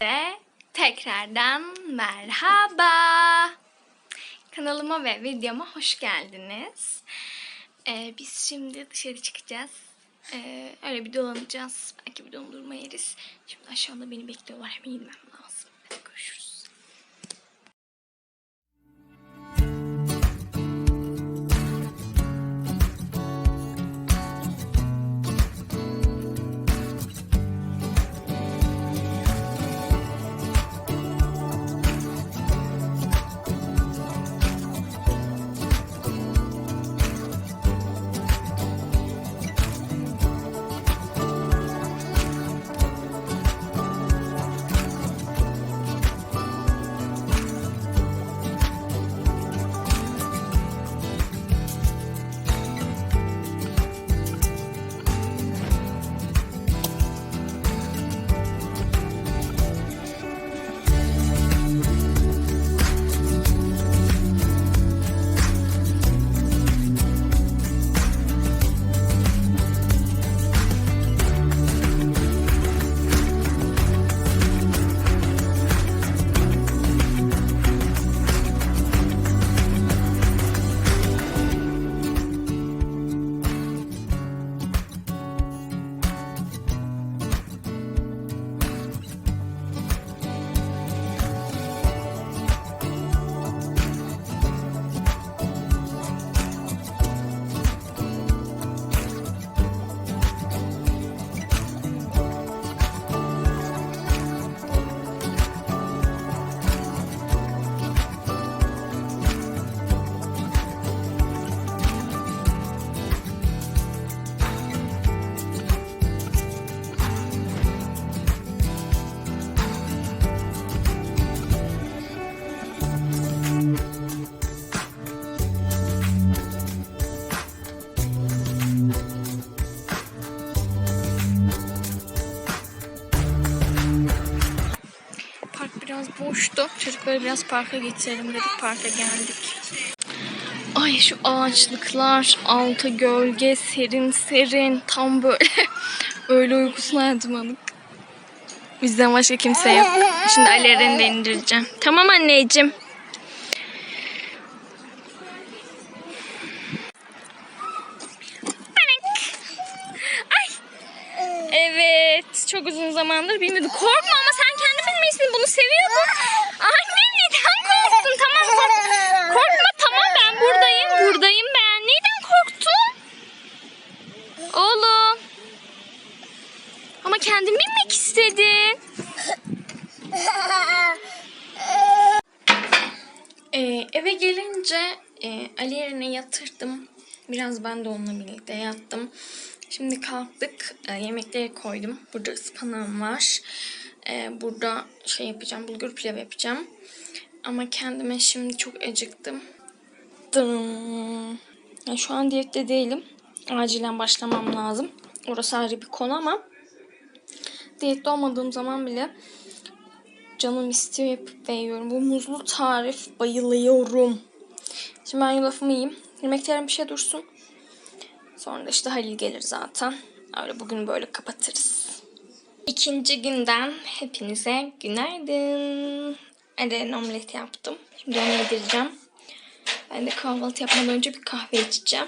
Ve tekrardan merhaba. Kanalıma ve videoma hoş geldiniz. Ee, biz şimdi dışarı çıkacağız. Ee, öyle bir dolanacağız. Belki bir dondurma yeriz. Şimdi aşağıda beni bekliyorlar. Hemen inmem lazım. Çocukları biraz parka geçirelim dedik. Parka geldik. Ay şu ağaçlıklar, altı gölge, serin serin. Tam böyle öyle uykusuna yatmadık. Bizden başka kimse yok. Şimdi Aler'ini de indireceğim. Tamam anneciğim. Evet. Çok uzun zamandır bilmiyordum. Korkma ama sen kendi bilmişsin. Bunu seviyordun. Anne neden korktun? Tamam kork- korkma tamam ben buradayım. Buradayım ben. Neden korktun? Oğlum. Ama kendin bilmek istedin. Ee, eve gelince e, Ali yerine yatırdım. Biraz ben de onunla birlikte yattım. Şimdi kalktık. E, yemekleri koydum. Burada ıspanağım var. E, burada şey yapacağım. Bulgur pilav yapacağım. Ama kendime şimdi çok acıktım. Dım. Ya şu an diyette değilim. Acilen başlamam lazım. Orası ayrı bir konu ama diyette olmadığım zaman bile canım istiyor yapıp ve. Bu muzlu tarif bayılıyorum. Şimdi ben yulafımı yiyeyim. Yemeklerim bir şey dursun. Sonra da işte Halil gelir zaten. Öyle bugün böyle kapatırız. İkinci günden hepinize günaydın. Eren omlet yaptım. Şimdi onu yedireceğim. Ben de kahvaltı yapmadan önce bir kahve içeceğim.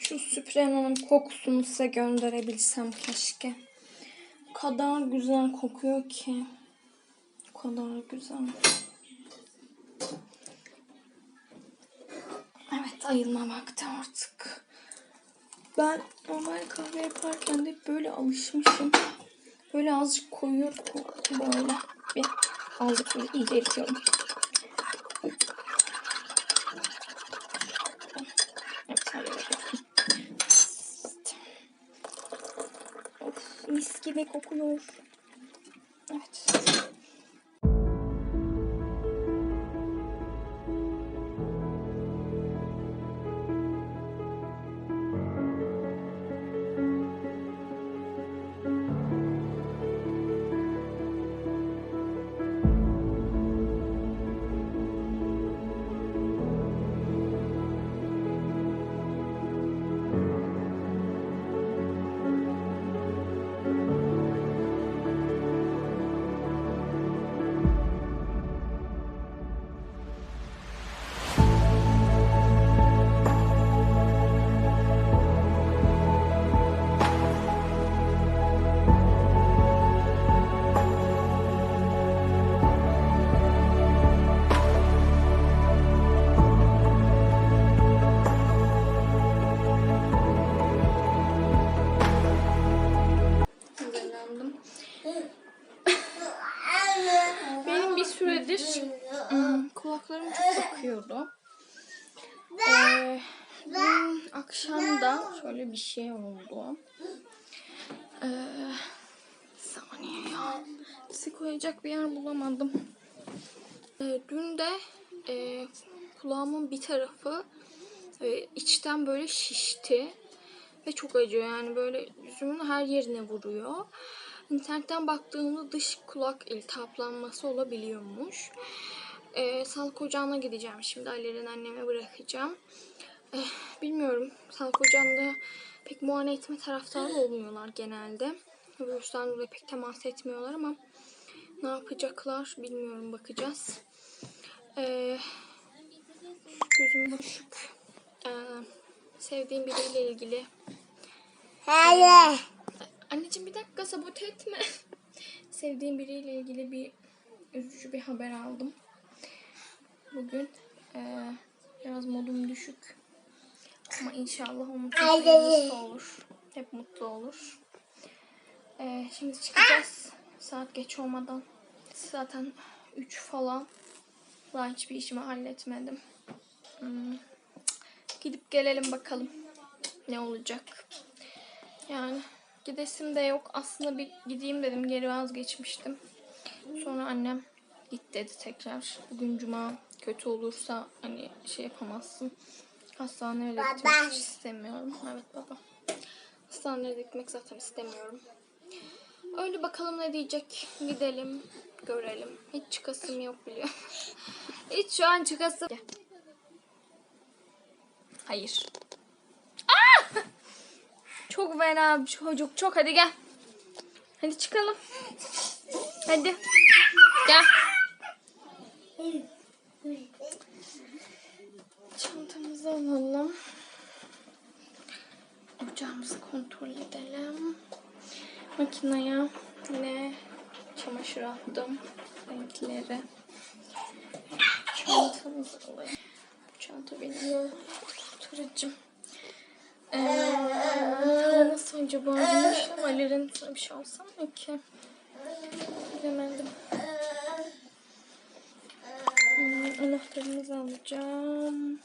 Şu Süpremo'nun kokusunu size gönderebilsem keşke. O kadar güzel kokuyor ki. O kadar güzel. Evet ayılma vakti artık. Ben normal kahve yaparken de böyle alışmışım. Böyle azıcık koyuyor böyle. Bir azıcık böyle. Of, mis gibi kokuyor. Akşam da şöyle bir şey oldu. Ee, saniye ya. Sizi koyacak bir yer bulamadım. Ee, dün de e, kulağımın bir tarafı e, içten böyle şişti. Ve çok acıyor yani böyle yüzümün her yerine vuruyor. İnternetten baktığımda dış kulak iltihaplanması olabiliyormuş. Ee, sağlık ocağına gideceğim şimdi. Ali'nin anneme bırakacağım. Eh, bilmiyorum. Sağlık ocağında pek muayene etme taraftarı olmuyorlar genelde. Virüsten dolayı pek temas etmiyorlar ama ne yapacaklar bilmiyorum bakacağız. Ee, gözüm düşük. Ee, sevdiğim biriyle ilgili. Hayır. Anneciğim bir dakika sabote etme. sevdiğim biriyle ilgili bir üzücü bir haber aldım. Bugün ee, biraz modum düşük. Ama inşallah hayırlısı olur. Hep mutlu olur. Ee, şimdi çıkacağız. Saat geç olmadan. Zaten 3 falan. Daha hiçbir işimi halletmedim. Hmm. Gidip gelelim bakalım. Ne olacak. Yani gidesim de yok. Aslında bir gideyim dedim. Geri vazgeçmiştim. Sonra annem git dedi tekrar. Bugün cuma kötü olursa hani şey yapamazsın. Hastaneye de gitmek istemiyorum. Evet baba. Hastaneye de gitmek zaten istemiyorum. Öyle bakalım ne diyecek. Gidelim, görelim. Hiç çıkasım yok biliyor. Hiç şu an çıkasım. Gel. Hayır. Aa! Çok fena bir çocuk. Çok hadi gel. Hadi çıkalım. Hadi. Gel. Çantamızı alalım. Ocağımızı kontrol edelim. Makineye ne çamaşır attım. Renkleri. Çantamızı alayım. Bu çanta benim kurtarıcım. Ee, nasıl acaba demiştim. Sana bir şey alsam mı ki? Bilemedim. Hmm, anahtarımızı alacağım.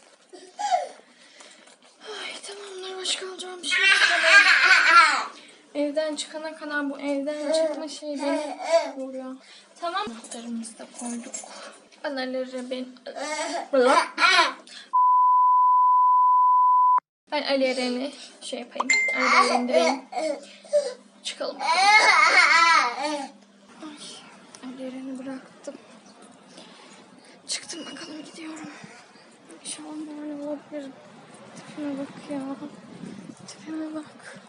Ay tamamlar başka alacağım bir şey. Evden çıkana kadar bu evden çıkma şey beni vuruyor. Tamam. Anahtarımızı da koyduk. Anaları ben... Ben Ali Eren'i şey yapayım. Arabayı indireyim. Çıkalım. Ay, Ali Eren'i bıraktım. Çıktım bakalım gidiyorum. İnşallah böyle olabilirim. Tipime bak ya. Tipime bak.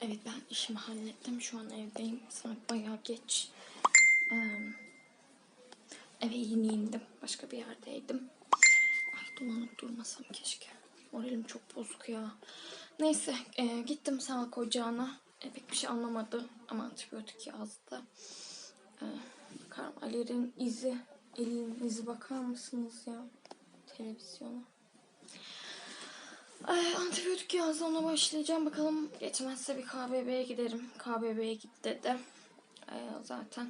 Evet ben işimi hallettim. Şu an evdeyim. Saat bayağı geç. Eve yeni indim. Başka bir yerdeydim. Ay dolanıp durmasam keşke. Moralim çok bozuk ya. Neyse e, gittim sağlık ocağına. E, pek bir şey anlamadı ama antibiyotik yazdı. E, bakarım Ali'nin izi, elinin izi bakar mısınız ya televizyona? Ay, antibiyotik yazdı ona başlayacağım. Bakalım geçmezse bir KBB'ye giderim. KBB'ye git dedi. E, zaten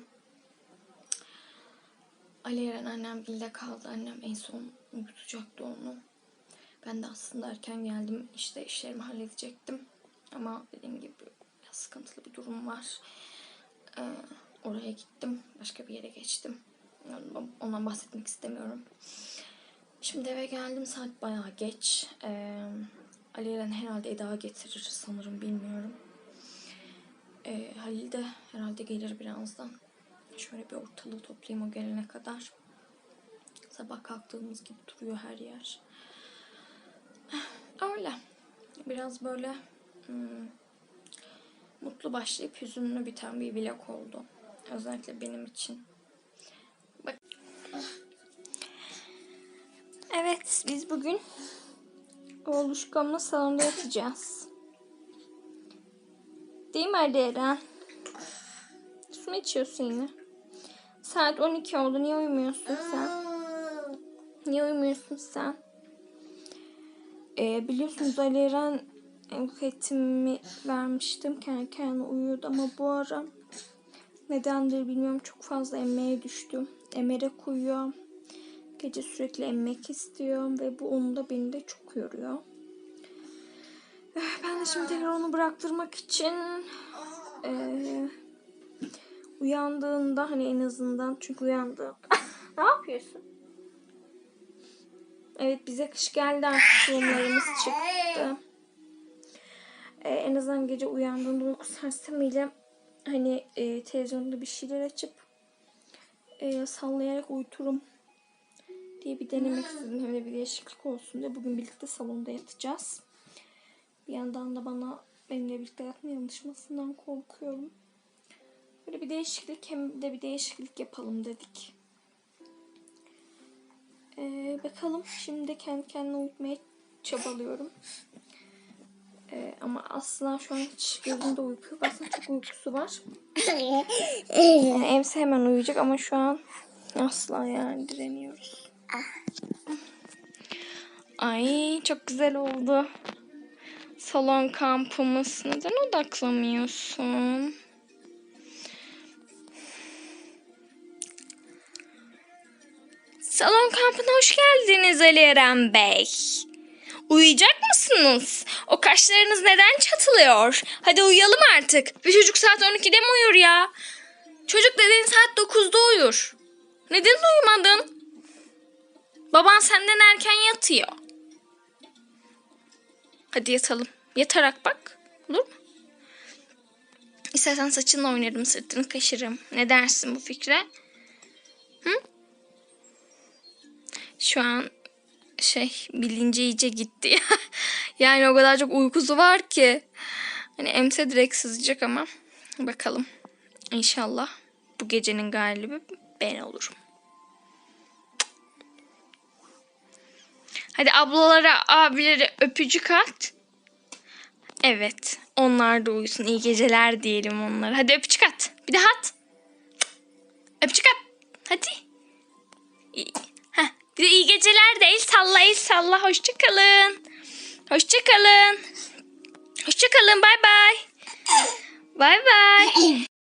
Ali Eren annem dilde kaldı. Annem en son uyutacaktı onu. Ben de aslında erken geldim. İşte işlerimi halledecektim. Ama dediğim gibi biraz sıkıntılı bir durum var. Ee, oraya gittim. Başka bir yere geçtim. Ondan bahsetmek istemiyorum. Şimdi eve geldim. Saat bayağı geç. Ee, Ali Eren herhalde Eda getirir sanırım. Bilmiyorum. Ee, Halil de herhalde gelir birazdan. Şöyle bir ortalığı toplayayım o gelene kadar. Sabah kalktığımız gibi duruyor her yer. Öyle. Biraz böyle hmm, mutlu başlayıp hüzünlü biten bir vlog oldu. Özellikle benim için. Evet, biz bugün oğluşkamla salonda yatacağız. Değil mi Ali Eren? Su mu içiyorsun yine? Saat 12 oldu. Niye uyumuyorsun sen? Niye uyumuyorsun sen? Ee, biliyorsunuz Ali Eren enketimi vermiştim. Kendi kendine uyuyordu ama bu ara nedendir bilmiyorum çok fazla emeğe düştüm. Emerek uyuyor. Gece sürekli emmek istiyor ve bu onu da beni de çok yoruyor. Eh, Ben de şimdi tekrar onu bıraktırmak için eee, uyandığında hani en azından çünkü uyandı. ne yapıyorsun? Evet bize kış geldi artık tulumlarımız çıktı. Ee, en azından gece uyandığında uyku sersemiyle hani e, televizyonda bir şeyler açıp e, sallayarak uyuturum diye bir denemek istedim. Hem de bir değişiklik olsun diye. Bugün birlikte salonda yatacağız. Bir yandan da bana benimle birlikte yatmaya alışmasından korkuyorum. Böyle bir değişiklik hem de bir değişiklik yapalım dedik. Ee, bakalım şimdi kendi kendine uyutmaya çabalıyorum. Ee, ama asla şu an hiç gözümde uyku yok. Aslında çok uykusu var. Yani Emse hemen uyuyacak ama şu an asla yani direniyoruz. Ay çok güzel oldu. Salon kampımız. Neden odaklamıyorsun? Salon kampına hoş geldiniz Ali Eren Bey. Uyuyacak mısınız? O kaşlarınız neden çatılıyor? Hadi uyuyalım artık. Bir çocuk saat 12'de mi uyur ya? Çocuk dediğin saat 9'da uyur. Neden uyumadın? Baban senden erken yatıyor. Hadi yatalım. Yatarak bak. Olur mu? İstersen saçınla oynarım, sırtını kaşırım. Ne dersin bu fikre? Hı? Şu an şey bilinci iyice gitti. yani o kadar çok uykusu var ki. Hani emse direkt sızacak ama bakalım. İnşallah bu gecenin galibi ben olurum. Hadi ablalara, abilere öpücük at. Evet. Onlar da uyusun. İyi geceler diyelim onlara. Hadi öpücük at. Bir daha at. Öpücük at. Hadi. Heh. Bir de iyi geceler de el salla el salla. Hoşçakalın. Hoşçakalın. Hoşçakalın. Bay bay. Bay bay.